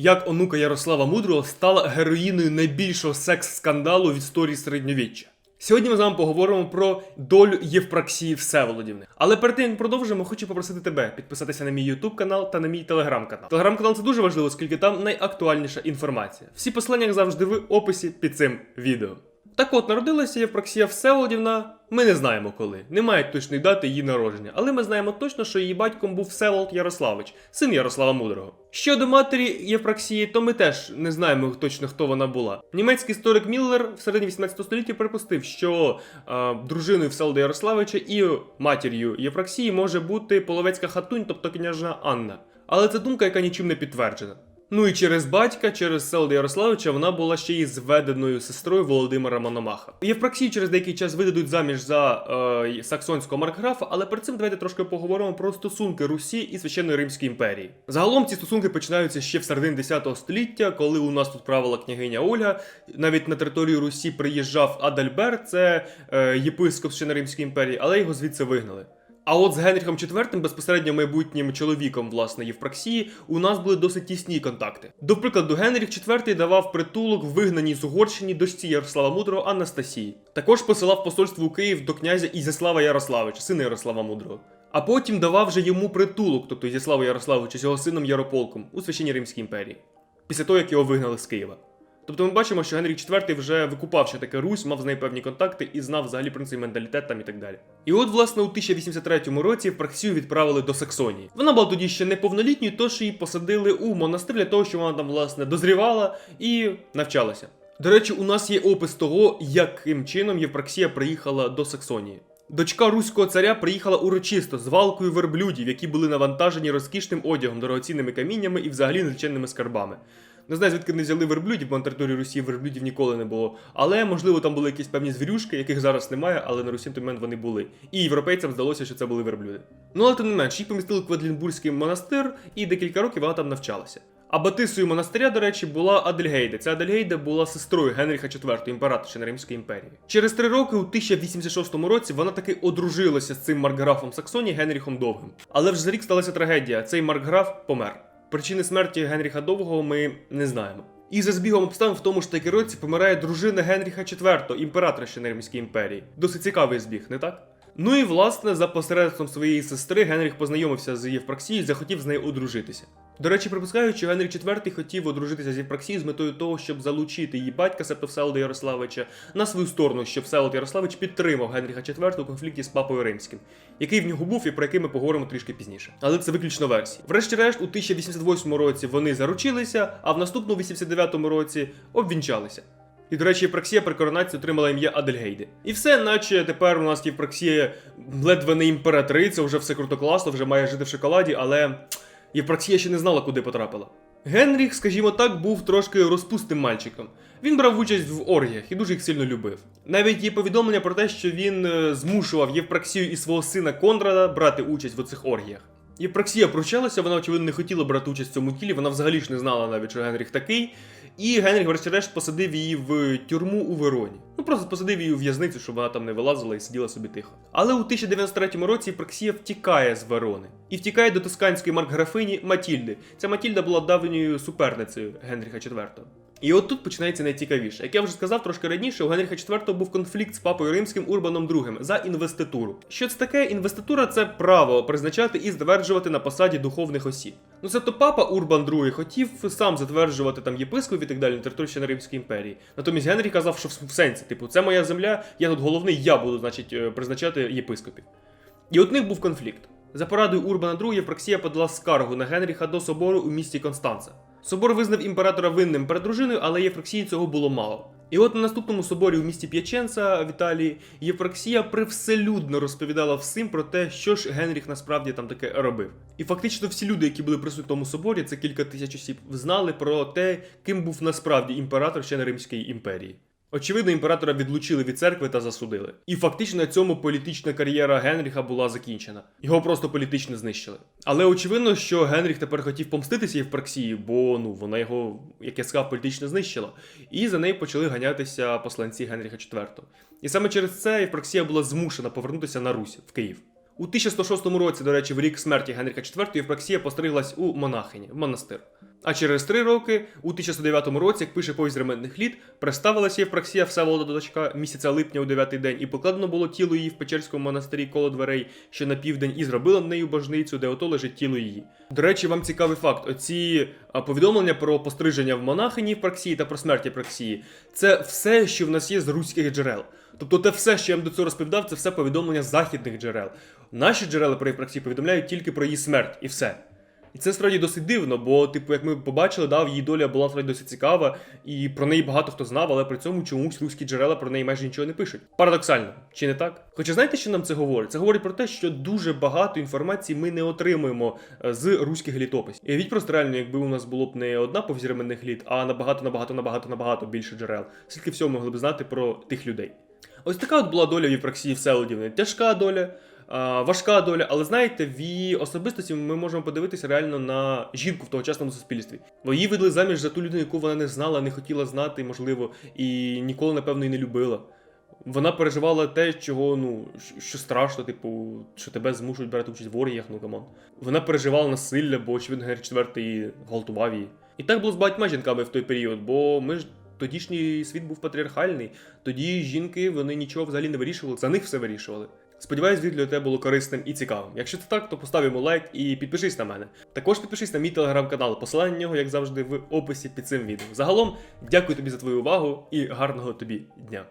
Як онука Ярослава Мудрого стала героїною найбільшого секс-скандалу в історії середньовіччя. Сьогодні ми з вами поговоримо про долю Євпраксії Всеволодівни. Але перед тим як продовжимо, хочу попросити тебе підписатися на мій ютуб канал та на мій телеграм канал. Телеграм канал це дуже важливо, оскільки там найактуальніша інформація. Всі посилання, як завжди, в описі під цим відео. Так от, народилася Євпраксія Всеволодівна. Ми не знаємо коли. Немає точної дати її народження, але ми знаємо точно, що її батьком був Всеволод Ярославич, син Ярослава Мудрого. Щодо матері Євпраксії, то ми теж не знаємо точно хто вона була. Німецький історик Міллер в середині 18 століття припустив, що е, дружиною Всеволода Ярославича і матір'ю Євпраксії може бути половецька хатунь, тобто княжна Анна. Але це думка, яка нічим не підтверджена. Ну і через батька, через Всеволода Ярославича, вона була ще й зведеною сестрою Володимира Мономаха. Євпраксію через деякий час видадуть заміж за е, саксонського маркграфа, але перед цим давайте трошки поговоримо про стосунки Русі і Священної Римської імперії. Загалом ці стосунки починаються ще в середині 10 століття, коли у нас тут правила княгиня Ольга. Навіть на територію Русі приїжджав Адальберт, це е, єпископ Священної Римської імперії, але його звідси вигнали. А от з Генріхом IV, безпосередньо майбутнім чоловіком власне Євпраксії, у нас були досить тісні контакти. До прикладу, Генріх IV давав притулок вигнаній з Угорщині дочці Ярослава Мудрого Анастасії. Також посилав посольство у Київ до князя Ізяслава Ярославича, сина Ярослава Мудрого. А потім давав же йому притулок, тобто Ізяславу Ярославичу з його сином Ярополком у Священній Римській імперії, після того як його вигнали з Києва. Тобто ми бачимо, що Генріх IV вже викупав, що таке Русь, мав з нею певні контакти і знав взагалі про цей менталітет там і так далі. І от, власне, у 1083 році Праксію відправили до Саксонії. Вона була тоді ще неповнолітньою, тож її посадили у монастир для того, щоб вона там, власне, дозрівала і навчалася. До речі, у нас є опис того, яким чином Євпраксія приїхала до Саксонії. Дочка руського царя приїхала урочисто з валкою верблюдів, які були навантажені розкішним одягом, дорогоцінними каміннями і взагалі незліченними скарбами. Не знаю, звідки не взяли верблюдів, бо на території Росії верблюдів ніколи не було. Але можливо там були якісь певні звірюшки, яких зараз немає, але на Русі в той момент вони були. І європейцям здалося, що це були верблюди. Ну але тим не менш, їх помістили в Квадлінбурзький монастир, і декілька років вона там навчалася. А батисою монастиря, до речі, була Адельгейда. Ця Адельгейда була сестрою Генріха IV, імператорши Римської імперії. Через три роки, у 1086 році, вона таки одружилася з цим маркграфом Саксонії Генріхом Довгим. Але вже за рік сталася трагедія. Цей маркграф помер. Причини смерті Генріха Довгого ми не знаємо. І за збігом обставин в тому ж таки році помирає дружина Генріха IV, ще на імперії. Досить цікавий збіг, не так? Ну і власне за посередством своєї сестри Генріх познайомився з Євпраксією і захотів з нею одружитися. До речі, припускають, що Генріх IV хотів одружитися з Євпраксією з метою того, щоб залучити її батька, себто Всеволода Ярославича, на свою сторону, щоб Всеволод Ярославич підтримав Генріха IV у конфлікті з папою римським, який в нього був і про який ми поговоримо трішки пізніше. Але це виключно версії. Врешті-решт, у 1088 році вони заручилися, а в наступному 89 році обвінчалися. І, до речі, Євпраксія при коронації отримала ім'я Адельгейди. І все, наче тепер у нас Євпраксія ледве не імператриця, вже все круто класно, вже має жити в шоколаді, але Євпраксія ще не знала, куди потрапила. Генріх, скажімо так, був трошки розпустим мальчиком. Він брав участь в оргіях і дуже їх сильно любив. Навіть є повідомлення про те, що він е, змушував Євпраксію і свого сина Конрада брати участь в оцих оргіях. Євпраксія прощалася, вона, очевидно, не хотіла брати участь в цьому тілі, вона взагалі ж не знала навіть, що Генріх такий. І Генріх, врешті-решт, посадив її в тюрму у Вероні. Ну просто посадив її у в'язницю, щоб вона там не вилазила і сиділа собі тихо. Але у 1093 році Євпраксія втікає з Верони і втікає до тосканської маркграфині Матільди. Ця Матільда була давньою суперницею Генріха IV. І от тут починається найцікавіше. Як я вже сказав трошки раніше, у Генріха IV був конфлікт з папою римським Урбаном II за інвеституру. Що це таке? Інвеститура це право призначати і затверджувати на посаді духовних осіб. Ну це то папа Урбан II хотів сам затверджувати там єпископів і так далі на території ще на Римської імперії. Натомість Генрій казав, що в сенсі, типу, це моя земля, я тут головний, я буду, значить, е, призначати єпископів. І от них був конфлікт. За порадою Урбана II Євпраксія подала скаргу на Генріха до собору у місті Констанца. Собор визнав імператора винним перед дружиною, але Єфраксії цього було мало. І от на наступному соборі у місті П'яченца в Італії Євфраксія привселюдно розповідала всім про те, що ж Генріх насправді там таке робив. І фактично всі люди, які були присутні в тому соборі, це кілька тисяч осіб, знали про те, ким був насправді імператор ще на Римської імперії. Очевидно, імператора відлучили від церкви та засудили. І фактично на цьому політична кар'єра Генріха була закінчена. Його просто політично знищили. Але очевидно, що Генріх тепер хотів помститися Євпраксії, бо ну вона його, як я сказав, політично знищила. І за нею почали ганятися посланці Генріха IV. І саме через це Євпраксія була змушена повернутися на Русь в Київ. У 1106 році, до речі, в рік смерті Генріха IV Євпраксія постриглась у монахині в монастир. А через три роки, у 1109 році, як пише повість ременних літ, представилася Євпраксія Всеволода дочка місяця липня у дев'ятий день, і покладено було тіло її в Печерському монастирі коло дверей, що на південь, і зробила нею божницю, де ото лежить тіло її. До речі, вам цікавий факт: оці повідомлення про постриження в монахині в Праксії та про смерть Євпраксії – це все, що в нас є з руських джерел. Тобто, те все, що я вам до цього розповідав, це все повідомлення західних джерел. Наші джерела про Євпраксію повідомляють тільки про її смерть і все. І це справді досить дивно, бо, типу, як ми побачили, да, її доля була справді досить цікава, і про неї багато хто знав, але при цьому чомусь руські джерела про неї майже нічого не пишуть. Парадоксально, чи не так? Хоча знаєте, що нам це говорить? Це говорить про те, що дуже багато інформації ми не отримуємо е, з руських літописів. І від просто реально, якби у нас було б не одна повість ременних літ, а набагато, набагато, набагато, набагато більше джерел. Скільки всього могли б знати про тих людей. Ось така от була доля в Євпраксії Всеволодівни. Тяжка доля, важка доля, але знаєте, в її особистості ми можемо подивитися реально на жінку в тогочасному суспільстві. Бо її видали заміж за ту людину, яку вона не знала, не хотіла знати, можливо, і ніколи, напевно, і не любила. Вона переживала те, чого, ну, що страшно, типу, що тебе змушують брати участь в оргіях, ну камон. Вона переживала насилля, бо очевидно Генріх IV гвалтував її. І так було з багатьма жінками в той період, бо ми ж тодішній світ був патріархальний. Тоді жінки вони нічого взагалі не вирішували, за них все вирішували. Сподіваюсь, відео для тебе було корисним і цікавим. Якщо це так, то постав йому лайк і підпишись на мене. Також підпишись на мій телеграм-канал, посилання на нього, як завжди, в описі під цим відео. Загалом, дякую тобі за твою увагу і гарного тобі дня.